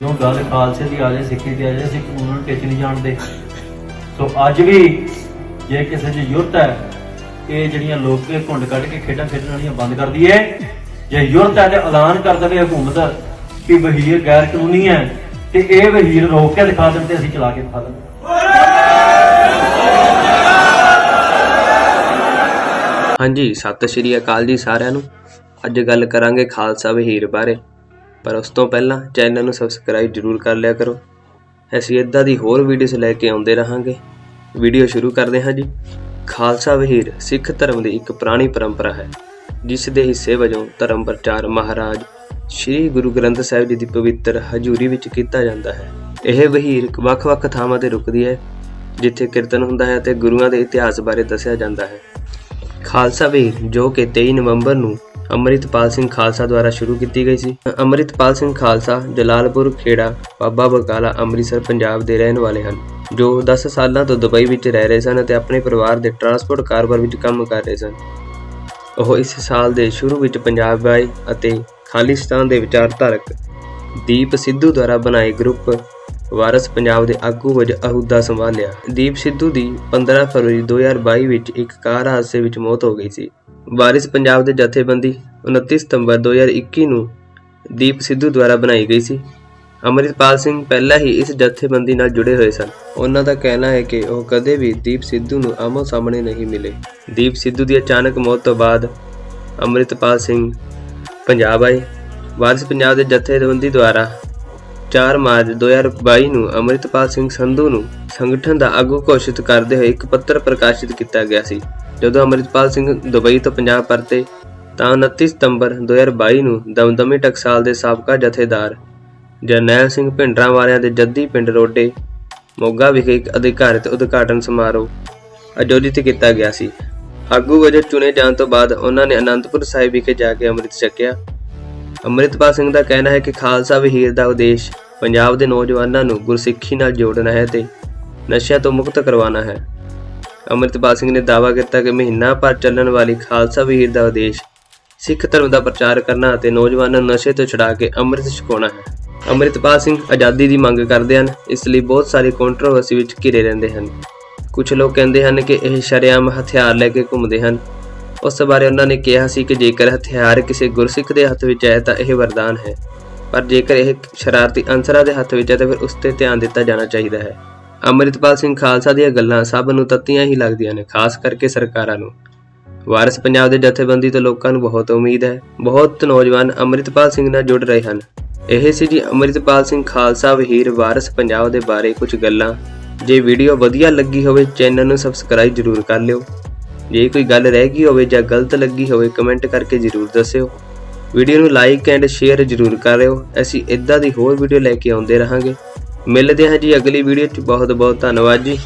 ਜੋ ਗੱਲ ਖਾਲਸੇ ਦੀ ਆ ਜਾਏ ਸਿੱਖੀ ਦੀ ਆ ਜਾਏ ਸਿੱਖ ਉਹਨਾਂ ਨੂੰ ਟਿੱਚ ਨਹੀਂ ਜਾਣਦੇ। ਸੋ ਅੱਜ ਵੀ ਜੇ ਕਿਸੇ 'ਚ ਯੁਰਤ ਹੈ ਇਹ ਜਿਹੜੀਆਂ ਲੋਕ ਇਹ ਘੁੰਡ ਕੱਢ ਕੇ ਖੇਡਾਂ ਖੇਡਣ ਵਾਲੀਆਂ ਬੰਦ ਕਰ ਦਈਏ ਜੇ ਯੁਰਤ ਹੈ ਤੇ ਐਲਾਨ ਕਰ ਦੇਵੇ ਹਕੂਮਤ ਕਿ ਵਹੀਰ ਗੈਰ ਕਾਨੂੰਨੀ ਹੈ ਤੇ ਇਹ ਵਹੀਰ ਰੋਕ ਕੇ ਦਿਖਾ ਦੇਣ ਤੇ ਅਸੀਂ ਚਲਾ ਕੇ ਦਿਖਾ ਦੇਵਾਂਗੇ। ਹਾਂਜੀ ਸਤਿ ਸ਼੍ਰੀ ਅਕਾਲ ਜੀ ਸਾਰਿਆਂ ਨੂੰ। ਅੱਜ ਗੱਲ ਕਰਾਂਗੇ ਖਾਲਸਾ ਵਹੀਰ ਬਾਰੇ। ਪਰ ਉਸ ਤੋਂ ਪਹਿਲਾਂ ਚੈਨਲ ਨੂੰ ਸਬਸਕ੍ਰਾਈਬ ਜਰੂਰ ਕਰ ਲਿਆ ਕਰੋ। ਅਸੀਂ ਇਦਾਂ ਦੀ ਹੋਰ ਵੀਡੀਓਜ਼ ਲੈ ਕੇ ਆਉਂਦੇ ਰਹਾਂਗੇ। ਵੀਡੀਓ ਸ਼ੁਰੂ ਕਰਦੇ ਹਾਂ ਜੀ। ਖਾਲਸਾ ਵਹੀਰ ਸਿੱਖ ਧਰਮ ਦੀ ਇੱਕ ਪੁਰਾਣੀ ਪਰੰਪਰਾ ਹੈ, ਜਿਸ ਦੇ ਹਿੱਸੇ ਵਜੋਂ ਧਰਮ ਪ੍ਰਚਾਰ ਮਹਾਰਾਜ ਸ੍ਰੀ ਗੁਰੂ ਗ੍ਰੰਥ ਸਾਹਿਬ ਜੀ ਦੀ ਪਵਿੱਤਰ ਹਜ਼ੂਰੀ ਵਿੱਚ ਕੀਤਾ ਜਾਂਦਾ ਹੈ। ਇਹ ਵਹੀਰ ਵੱਖ-ਵੱਖ ਥਾਵਾਂ ਤੇ ਰੁਕਦੀ ਹੈ, ਜਿੱਥੇ ਕੀਰਤਨ ਹੁੰਦਾ ਹੈ ਤੇ ਗੁਰੂਆਂ ਦੇ ਇਤਿਹਾਸ ਬਾਰੇ ਦੱਸਿਆ ਜਾਂਦਾ ਹੈ। ਖਾਲਸਾ ਵੀਰ ਜੋ ਕਿ 23 ਨਵੰਬਰ ਨੂੰ ਅੰਮ੍ਰਿਤਪਾਲ ਸਿੰਘ ਖਾਲਸਾ ਦੁਆਰਾ ਸ਼ੁਰੂ ਕੀਤੀ ਗਈ ਸੀ। ਅੰਮ੍ਰਿਤਪਾਲ ਸਿੰਘ ਖਾਲਸਾ, ਜਲਾਲਪੁਰ ਖੇੜਾ, ਬਾਬਾ ਬਕਾਲਾ ਅੰਮ੍ਰਿਤਸਰ, ਪੰਜਾਬ ਦੇ ਰਹਿਣ ਵਾਲੇ ਹਨ, ਜੋ 10 ਸਾਲਾਂ ਤੋਂ ਦੁਬਈ ਵਿੱਚ ਰਹਿ ਰਹੇ ਸਨ ਅਤੇ ਆਪਣੇ ਪਰਿਵਾਰ ਦੇ ਟਰਾਂਸਪੋਰਟ ਕਾਰੋਬਾਰ ਵਿੱਚ ਕੰਮ ਕਰ ਰਹੇ ਸਨ। ਉਹ ਇਸ ਸਾਲ ਦੇ ਸ਼ੁਰੂ ਵਿੱਚ ਪੰਜਾਬ ਆਏ ਅਤੇ ਖਾਲਿਸਤਾਨ ਦੇ ਵਿਚਾਰਧਾਰਕ ਦੀਪ ਸਿੱਧੂ ਦੁਆਰਾ ਬਣਾਏ ਗਰੁੱਪ ਵਾਰਸ ਪੰਜਾਬ ਦੇ ਆਗੂ ਵਜੋਂ ਅਹੁਦਾ ਸੰਭਾਲਿਆ। ਦੀਪ ਸਿੱਧੂ ਦੀ 15 ਫਰਵਰੀ 2022 ਵਿੱਚ ਇੱਕ ਕਾਰ ਹਾਦਸੇ ਵਿੱਚ ਮੌਤ ਹੋ ਗਈ ਸੀ। ਵਾਰਿਸ ਪੰਜਾਬ ਦੇ ਜਥੇਬੰਦੀ 29 ਸਤੰਬਰ 2021 ਨੂੰ ਦੀਪ ਸਿੱਧੂ ਦੁਆਰਾ ਬਣਾਈ ਗਈ ਸੀ। ਅੰਮ੍ਰਿਤਪਾਲ ਸਿੰਘ ਪਹਿਲਾਂ ਹੀ ਇਸ ਜਥੇਬੰਦੀ ਨਾਲ ਜੁੜੇ ਹੋਏ ਸਨ। ਉਹਨਾਂ ਦਾ ਕਹਿਣਾ ਹੈ ਕਿ ਉਹ ਕਦੇ ਵੀ ਦੀਪ ਸਿੱਧੂ ਨੂੰ ਆਮੋ ਸਾਹਮਣੇ ਨਹੀਂ ਮਿਲੇ। ਦੀਪ ਸਿੱਧੂ ਦੀ ਅਚਾਨਕ ਮੌਤ ਤੋਂ ਬਾਅਦ ਅੰਮ੍ਰਿਤਪਾਲ ਸਿੰਘ ਪੰਜਾਬ ਆਏ। ਵਾਰਿਸ ਪੰਜਾਬ ਦੇ ਜਥੇਬੰਦੀ ਦੁਆਰਾ 4 ਮਾਰਚ 2022 ਨੂੰ ਅੰਮ੍ਰਿਤਪਾਲ ਸਿੰਘ ਸੰਧੂ ਨੂੰ ਸੰਗਠਨ ਦਾ ਆਗੂ ਘੋਸ਼ਿਤ ਕਰਦੇ ਹੋਏ ਇੱਕ ਪੱਤਰ ਪ੍ਰਕਾਸ਼ਿਤ ਕੀਤਾ ਗਿਆ ਸੀ। ਜਦੋਂ ਅੰਮ੍ਰਿਤਪਾਲ ਸਿੰਘ ਦੁਬਈ ਤੋਂ ਪੰਜਾਬ ਪਰਤੇ, ਤਾਂ 29 ਸਤੰਬਰ 2022 ਨੂੰ ਦਮਦਮੀ ਟਕਸਾਲ ਦੇ ਸਾਬਕਾ ਜਥੇਦਾਰ ਜਰਨੈਲ ਸਿੰਘ ਭਿੰਡਰਾਂ ਵਾਲਿਆਂ ਦੇ ਜੱਦੀ ਪਿੰਡ ਰੋਡੇ, ਮੋਗਾ ਵਿਖੇ ਇੱਕ ਅਧਿਕਾਰਿਤ ਉਦਘਾਟਨ ਸਮਾਰੋਹ ਆਯੋਜਿਤ ਕੀਤਾ ਗਿਆ ਸੀ। ਆਗੂ ਵਜੋਂ ਚੁਣੇ ਜਾਣ ਤੋਂ ਬਾਅਦ ਉਹਨਾਂ ਨੇ ਅਨੰਦਪੁਰ ਸਾਹਿਬ ਵਿਖੇ ਜਾ ਕੇ ਅੰਮ੍ਰਿਤ ਛਕਿਆ। ਅੰਮ੍ਰਿਤਪਾਲ ਸਿੰਘ ਦਾ ਕਹਿਣਾ ਹੈ ਕਿ ਖਾਲਸਾ ਵਹੀਰ ਦਾ ਉਦੇਸ਼ ਪੰਜਾਬ ਦੇ ਨੌਜਵਾਨਾਂ ਨੂੰ ਗੁਰਸਿੱਖੀ ਨਾਲ ਜੋੜਨਾ ਹੈ ਤੇ ਨਸ਼ਿਆਂ ਤੋਂ ਮੁਕਤ ਕਰਵਾਉਣਾ ਹੈ। ਅੰਮ੍ਰਿਤਪਾਲ ਸਿੰਘ ਨੇ ਦਾਅਵਾ ਕੀਤਾ ਕਿ ਮਹੀਨਾ ਭਰ ਚੱਲਣ ਵਾਲੀ ਖਾਲਸਾ ਵਹੀਰ ਦਾ ਉਦੇਸ਼ ਸਿੱਖ ਧਰਮ ਦਾ ਪ੍ਰਚਾਰ ਕਰਨਾ ਅਤੇ ਨੌਜਵਾਨਾਂ ਨੂੰ ਨਸ਼ੇ ਤੋਂ ਛੁਡਾ ਕੇ ਅੰਮ੍ਰਿਤ ਛਕਾਉਣਾ ਹੈ। ਅੰਮ੍ਰਿਤਪਾਲ ਸਿੰਘ ਆਜ਼ਾਦੀ ਦੀ ਮੰਗ ਕਰਦੇ ਹਨ, ਇਸ ਲਈ ਬਹੁਤ ਸਾਰੀ ਕੰਟਰੋਵਰਸੀ ਵਿੱਚ ਘਿਰੇ ਰਹਿੰਦੇ ਹਨ। ਕੁਝ ਲੋਕ ਕਹਿੰਦੇ ਹਨ ਕਿ ਇਹ ਸ਼ਰੇਆਮ ਹਥਿਆਰ ਲੈ ਕੇ ਘੁੰਮਦੇ ਹਨ। ਉਸ ਬਾਰੇ ਉਹਨਾਂ ਨੇ ਕਿਹਾ ਸੀ ਕਿ ਜੇਕਰ ਹਥਿਆਰ ਕਿਸੇ ਗੁਰਸਿੱਖ ਦੇ ਹੱਥ ਵਿੱਚ ਹੈ ਤਾਂ ਇਹ ਵਰਦਾਨ ਹੈ। ਪਰ ਜੇਕਰ ਇਹ ਸ਼ਰਾਰਤੀ ਅਨਸਰਾਂ ਦੇ ਹੱਥ ਵਿੱਚ ਹੈ ਤਾਂ ਫਿਰ ਉਸ ਤੇ ਧਿਆਨ ਦਿੱਤਾ ਜਾਣਾ ਚਾਹੀਦਾ ਹੈ। ਅੰਮ੍ਰਿਤਪਾਲ ਸਿੰਘ ਖਾਲਸਾ ਦੀਆਂ ਗੱਲਾਂ ਸਭ ਨੂੰ ਤੱਤੀਆਂ ਹੀ ਲੱਗਦੀਆਂ ਨੇ, ਖਾਸ ਕਰਕੇ ਸਰਕਾਰਾਂ ਨੂੰ। ਵਾਰਿਸ ਪੰਜਾਬ ਦੇ ਜਥੇਬੰਦੀ ਤੋਂ ਲੋਕਾਂ ਨੂੰ ਬਹੁਤ ਉਮੀਦ ਹੈ। ਬਹੁਤ ਨੌਜਵਾਨ ਅੰਮ੍ਰਿਤਪਾਲ ਸਿੰਘ ਨਾਲ ਜੁੜ ਰਹੇ ਹਨ। ਇਹ ਸੀ ਜੀ ਅੰਮ੍ਰਿਤਪਾਲ ਸਿੰਘ ਖਾਲਸਾ ਵਹੀਰ ਵਾਰਿਸ ਪੰਜਾਬ ਦੇ ਬਾਰੇ ਕੁਝ ਗੱਲਾਂ। ਜੇ ਵੀਡੀਓ ਵਧੀਆ ਲੱਗੀ ਹੋਵੇ, ਚੈਨਲ ਨੂੰ ਸਬਸਕ੍ਰਾਈਬ ਜਰੂਰ ਕਰ ਲਿਓ। ਜੇ ਕੋਈ ਗੱਲ ਰਹਿ ਗਈ ਹੋਵੇ ਜਾਂ ਗਲਤ ਲੱਗੀ ਹੋਵੇ ਕਮੈਂਟ ਕਰਕੇ ਜਰੂਰ ਦੱਸਿਓ। ਵੀਡੀਓ ਨੂੰ ਲਾਈਕ ਐਂਡ ਸ਼ੇਅਰ ਜਰੂਰ ਕਰਿਓ। ਅਸੀਂ ਇਦਾਂ ਦੀ ਹੋਰ ਵੀਡੀਓ ਲੈ ਕੇ ਆਉਂਦੇ ਰਹਾਂਗੇ। ਮਿਲਦੇ ਹਾਂ ਜੀ ਅਗਲੀ ਵੀਡੀਓ 'ਚ। ਬਹੁਤ ਬਹੁਤ ਧੰਨਵਾਦ ਜੀ।